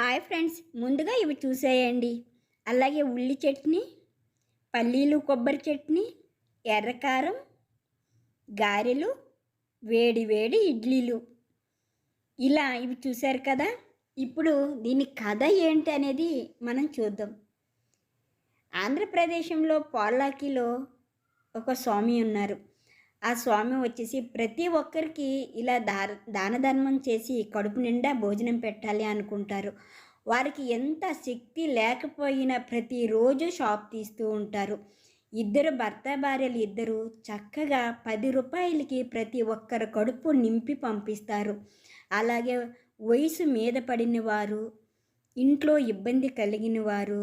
Hi friends ముందుగా ఇవి చూసేయండి. అలాగే ఉల్లి చట్నీ పల్లీలు కొబ్బరి చట్నీ ఎర్రకారం గారెలు వేడి వేడి ఇడ్లీలు. ఇలా ఇవి చూశారు కదా? ఇప్పుడు దీని కథ ఏంటి అనేది మనం చూద్దాం. ఆంధ్రప్రదేశంలో పోలాకిలో ఒక స్వామి ఉన్నారు. ఆ స్వామి వచ్చేసి ప్రతి ఒక్కరికి ఇలా దా దాన ధర్మం చేసి కడుపు నిండా భోజనం పెట్టాలి అనుకుంటారు. వారికి ఎంత శక్తి లేకపోయినా ప్రతిరోజు షాప్ తీస్తూ ఉంటారు. ఇద్దరు భర్త భార్యలు ఇద్దరు చక్కగా పది రూపాయలకి ప్రతి ఒక్కరు కడుపు నింపి పంపిస్తారు. అలాగే వయసు మీద పడిన వారు ఇంట్లో ఇబ్బంది కలిగిన వారు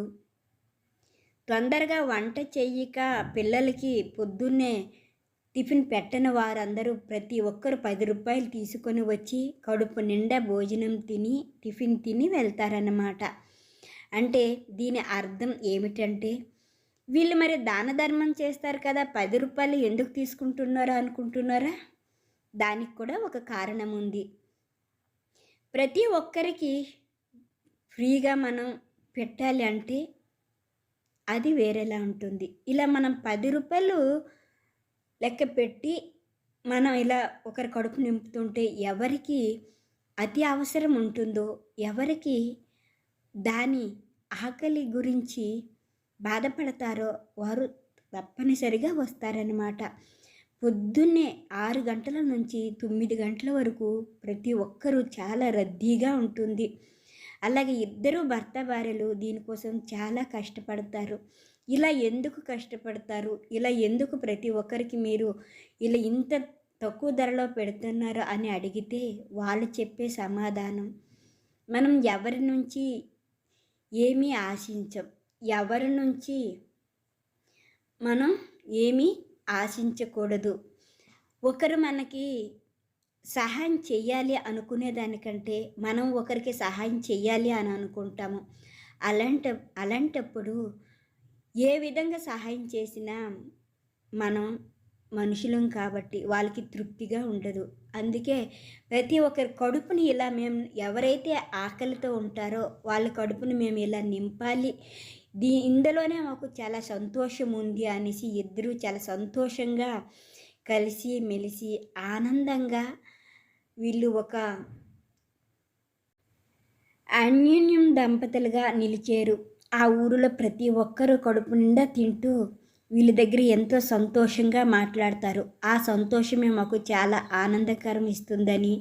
తొందరగా వంట చేయక పిల్లలకి పొద్దున్నే టిఫిన్ పెట్టని వారందరూ ప్రతి ఒక్కరు పది రూపాయలు తీసుకొని వచ్చి కడుపు నిండా భోజనం తిని టిఫిన్ తిని వెళ్తారన్నమాట. అంటే దీని అర్థం ఏమిటంటే వీళ్ళు మరి దాన ధర్మం చేస్తారు కదా పది రూపాయలు ఎందుకు తీసుకుంటున్నారా అనుకుంటున్నారా? దానికి కూడా ఒక కారణం ఉంది. ప్రతి ఒక్కరికి ఫ్రీగా మనం పెట్టాలి అంటే అది వేరేలా ఉంటుంది. ఇలా మనం పది రూపాయలు లెక్క పెట్టి మనం ఇలా ఒకరి కడుపు నింపుతుంటే ఎవరికి అతి అవసరం ఉంటుందో ఎవరికి దాని ఆకలి గురించి బాధపడతారో వారు తప్పనిసరిగా వస్తారనమాట పొద్దున్నే ఆరు గంటల నుంచి తొమ్మిది గంటల వరకు ప్రతి ఒక్కరూ చాలా రద్దీగా ఉంటుంది. అలాగే ఇద్దరు భర్త భార్యలు దీనికోసం చాలా కష్టపడతారు. ఇలా ఎందుకు కష్టపడతారు? ఇలా ఎందుకు ప్రతి ఒక్కరికి మీరు ఇలా ఇంత తక్కువ ధరలో పెడుతున్నారు అని అడిగితే వాళ్ళు చెప్పే సమాధానం మనం ఎవరి నుంచి ఏమీ ఆశించం. ఎవరి నుంచి మనం ఏమీ ఆశించకూడదు. ఒకరు మనకి సహాయం చేయాలి అనుకునే దానికంటే మనం ఒకరికి సహాయం చేయాలి అని అనుకుంటాము. అలాంట అలాంటప్పుడు ఏ విధంగా సహాయం చేసినా మనం మనుషులం కాబట్టి వాళ్ళకి తృప్తిగా ఉండదు. అందుకే ప్రతి ఒక్కరి కడుపుని ఇలా మేము ఎవరైతే ఆకలితో ఉంటారో వాళ్ళ కడుపుని మేము ఇలా నింపాలి. దీ ఇందులోనే మాకు చాలా సంతోషం ఉంది అనేసి ఇద్దరూ చాలా సంతోషంగా కలిసి మెలిసి ఆనందంగా వీళ్ళు ఒక అన్యోన్యం దంపతులుగా నిలిచారు. ఆ ఊరిలో ప్రతి ఒక్కరూ కడుపు నిండా తింటూ వీళ్ళ దగ్గర ఎంతో సంతోషంగా మాట్లాడతారు. ఆ సంతోషమే మాకు చాలా ఆనందకరం ఇస్తుందని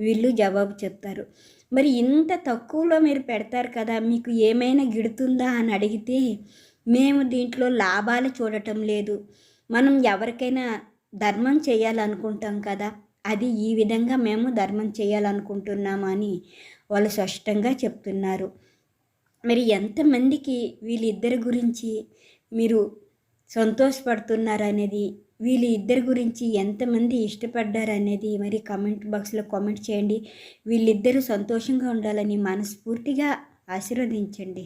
వీళ్ళు జవాబు చెప్తారు. మరి ఇంత తక్కువలో మీరు పెడతారు కదా మీకు ఏమైనా గిడుతుందా అని అడిగితే మేము దీంట్లో లాభాలు చూడటం లేదు. మనం ఎవరికైనా ధర్మం చేయాలనుకుంటాం కదా అది ఈ విధంగా మేము ధర్మం చేయాలనుకుంటున్నామని వాళ్ళు స్పష్టంగా చెప్తున్నారు. మరి ఎంతమందికి వీళ్ళిద్దరి గురించి మీరు సంతోషపడుతున్నారనేది వీళ్ళు ఇద్దరి గురించి ఎంతమంది ఇష్టపడ్డారనేది మరి కామెంట్ బాక్స్లో కామెంట్ చేయండి. వీళ్ళిద్దరూ సంతోషంగా ఉండాలని మనస్ఫూర్తిగా ఆశీర్వదించండి.